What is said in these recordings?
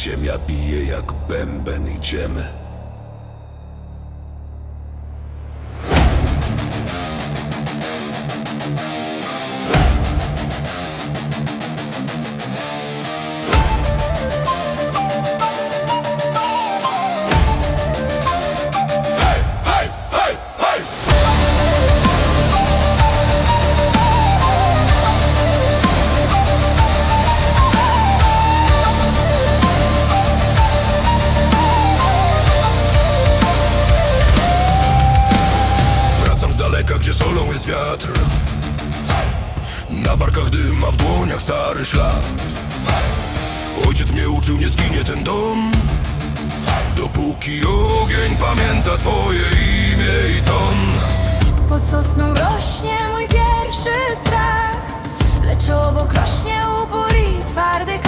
Ziemia bije jak bęben, idziemy. Daleka, gdzie solą jest wiatr. Na barkach dym, a w dłoniach stary szlak Ojciec mnie uczył, nie zginie ten dom. Dopóki ogień pamięta twoje imię i ton. Pod sosną rośnie mój pierwszy strach. Lecz obok rośnie upór i twardy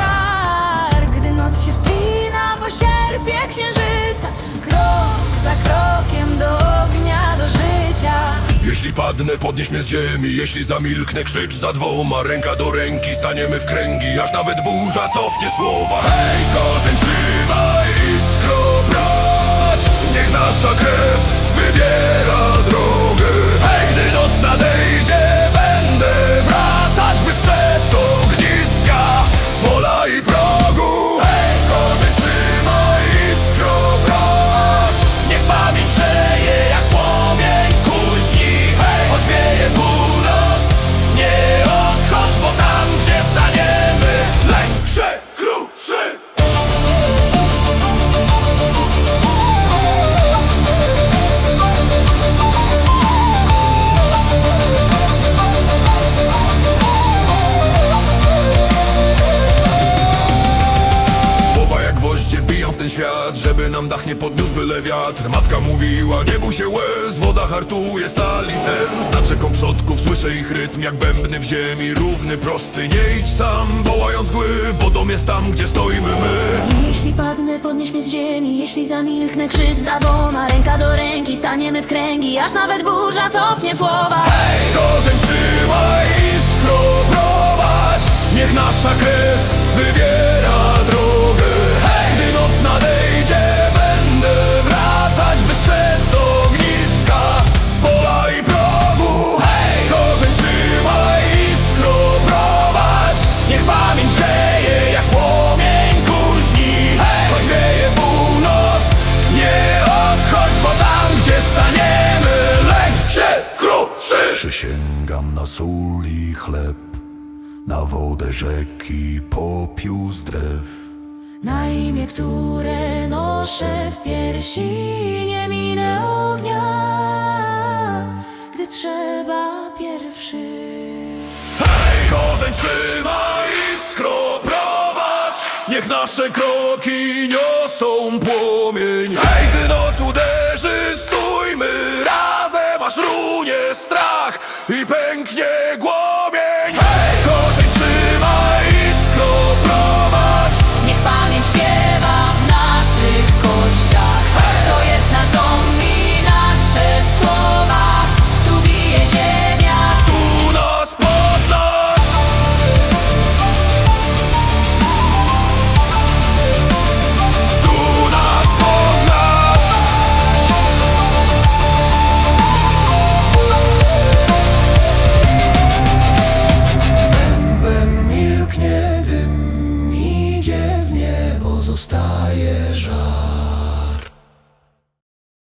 Padnę, podnieś mnie z ziemi. Jeśli zamilknę, krzycz za dwoma. Ręka do ręki, staniemy w kręgi. Aż nawet burza cofnie słowa. Hej, korzeń trzymaj, świat Żeby nam dach nie podniósł byle wiatr. Matka mówiła, nie bój się łez Woda hartuje stali sens. Nad rzeką przodków słyszę ich rytm Jak bębny w ziemi, równy, prosty. Nie idź sam, wołając mgły Bo dom jest tam, gdzie stoimy my. Jeśli padnę, podnieś mnie z ziemi. Jeśli zamilknę, krzycz za dwoma Ręka do ręki, staniemy w kręgi. Aż nawet burza cofnie słowa. Korzeń trzymaj, iskro prowadź Niech nasza krew wybiera Przysięgam na sól i chleb Na wodę rzeki popiół z drew Na imię, które noszę w piersi Nie minę ognia Gdy trzeba pierwszy. Hej, korzeń trzymaj, iskro prowadź. Niech nasze kroki niosą płomień. Hej, i pęknie głomień